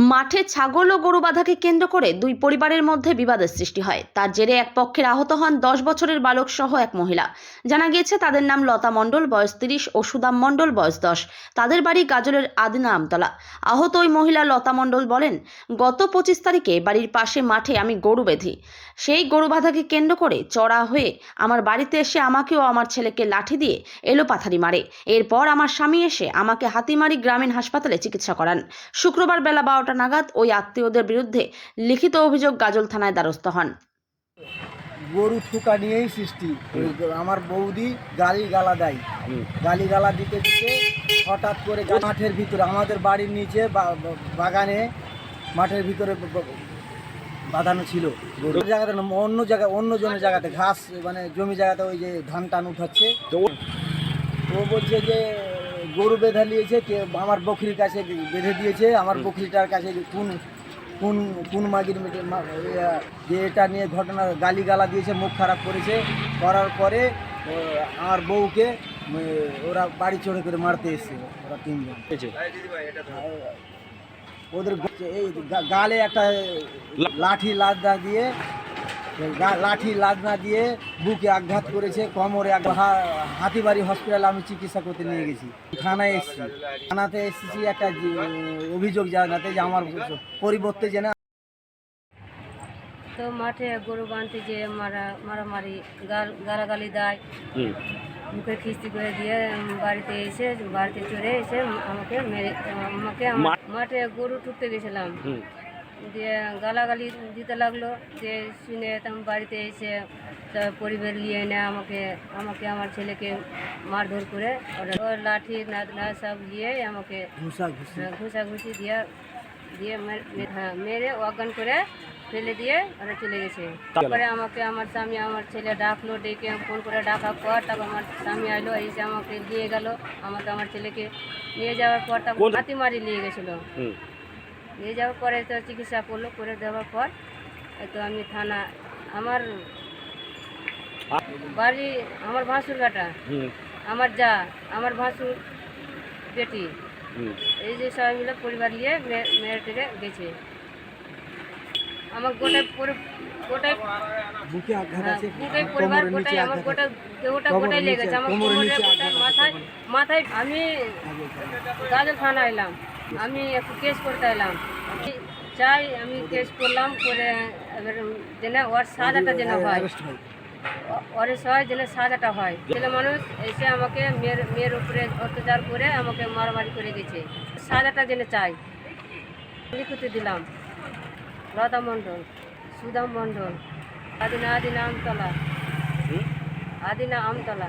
মাঠে ছাগল ও গরু বাধাকে কেন্দ্র করে দুই পরিবারের মধ্যে বিবাদের সৃষ্টি হয়। তার জেরে এক পক্ষের আহত হন দশ বছরের বালক সহ এক মহিলা। জানা গিয়েছে, তাদের নাম লতা মণ্ডল, বয়স তিরিশ, ও সুদাম মণ্ডল, বয়স দশ। তাদের বাড়ি গাজলের আদিনা আমতলা। আহত ওই মহিলা লতা মণ্ডল বলেন, গত পঁচিশ তারিখে বাড়ির পাশে মাঠে আমি গরু বেঁধি। সেই গরু বাধাকে কেন্দ্র করে চড়া হয়ে আমার বাড়িতে এসে আমাকে ও আমার ছেলেকে লাঠি দিয়ে এলো পাথারি মারে। এরপর আমার স্বামী এসে আমাকে হাতিমারি গ্রামীণ হাসপাতালে চিকিৎসা করান। শুক্রবার বেলা বারোটা নাগাদ ওই আত্মীয়দের বিরুদ্ধে লিখিত অভিযোগ গাজল থানায় দ্বারস্থ হন। গরু থুকা নিয়েই সৃষ্টি। আমার বৌদি গালি গালা দেয়। গালি গালা দিতে দিতে হঠাৎ করে মাঠের ভিতরে, আমাদের বাড়ির নিচে বাগানে মাঠের ভিতরে বাঁধানো ছিল। গরু জায়গাতে অন্য জায়গায় অন্য জনের জায়গাতে ঘাস মানে জমি জায়গাতে ওই যে ধান টান উঠাচ্ছে। ও বলছে যে গরু বেঁধে নিয়েছে আমার বকরির কাছে বেঁধে দিয়েছে আমার বকরিটার কাছে কোন কোন কোন মাগির যে এটা নিয়ে ঘটনা গালি গালা দিয়েছে মুখ খারাপ করেছে করার পরে আমার বউকে ওরা বাড়ি চড়ে করে মারতে এসছে ওরা তিনজন। ওদের এই গালে একটা লাঠি লাদনা দিয়ে লাঠি লাদনা দিয়ে বুকে আঘাত করেছে কোমরে হাতিবাড়ি হসপিটালে আমি চিকিৎসা করতে নিয়ে গেছি। থানায় এসেছি। থানাতে এসেছি একটা অভিযোগ জানাতে যে আমার পরিবর্তে যেন তো মাঠে গরু বাঁধতে যে মারা মারামারি গালাগালি দেয়। মুখে খিস্তি করে দিয়ে বাড়িতে এসে বাড়িতে চড়ে এসে আমাকে মেরে আমাকে মাঠে গরু টুকতে গেছিলাম। দিয়ে গালাগালি দিতে লাগল যে শুনে তখন বাড়িতে এসে তা পরিবার নিয়ে এনে আমাকে আমাকে আমার ছেলেকে মারধর করে। ওরা ওর লাঠি নাদনা সব নিয়ে আমাকে ঘুষা ঘুষি হ্যাঁ, ঘুষাঘুষি দিয়ে দিয়ে হ্যাঁ মেরে অজ্ঞান করে ফেলে দিয়ে ওরা চলে গেছে। তারপরে আমাকে আমার স্বামী আমার ছেলে ডাকলো ডেকে ফোন করে ডাকার পর তারপর আমার স্বামী আইলো এসে আমাকে নিয়ে গেল আমাকে আমার ছেলেকে নিয়ে যাওয়ার পর তারপর হাতিমারি নিয়ে গেছিল। নিয়ে যাওয়ার পরে তো চিকিৎসা করল করে দেওয়ার পর এই তো আমি থানা আমার বাড়ি আমার ভাসুর কাটা আমার যা আমার ভাসুর বেটি এই যে সবাই মিলে পরিবার নিয়ে মে- মেয়েটিকে গেছে। আমার গোটাই হ্যাঁ, গোটাই পরিবার গোটাই আমার গোটা দেহটা গোটাই লেগেছে আমার কোমরের কোমরে গোটাই মাথায় মাথায় আমি গাজল থানা এলাম। আমি একটু কেস করতে এলাম। চাই আমি কেস করলাম করে এবার যেন ওর সাজাটা যেন হয়। অ্যারেস্ট হয় যেন সাজাটা হয়। ছেলে মানুষ এসে আমাকে মেয়ের মেয়ের উপরে অত্যাচার করে আমাকে মারামারি করে গেছে সাজাটা যেন চাই। লিখতে দিলাম। লতা মণ্ডল সুদাম মণ্ডল আদিনা আদিনা আমতলা। আদিনা আমতলা।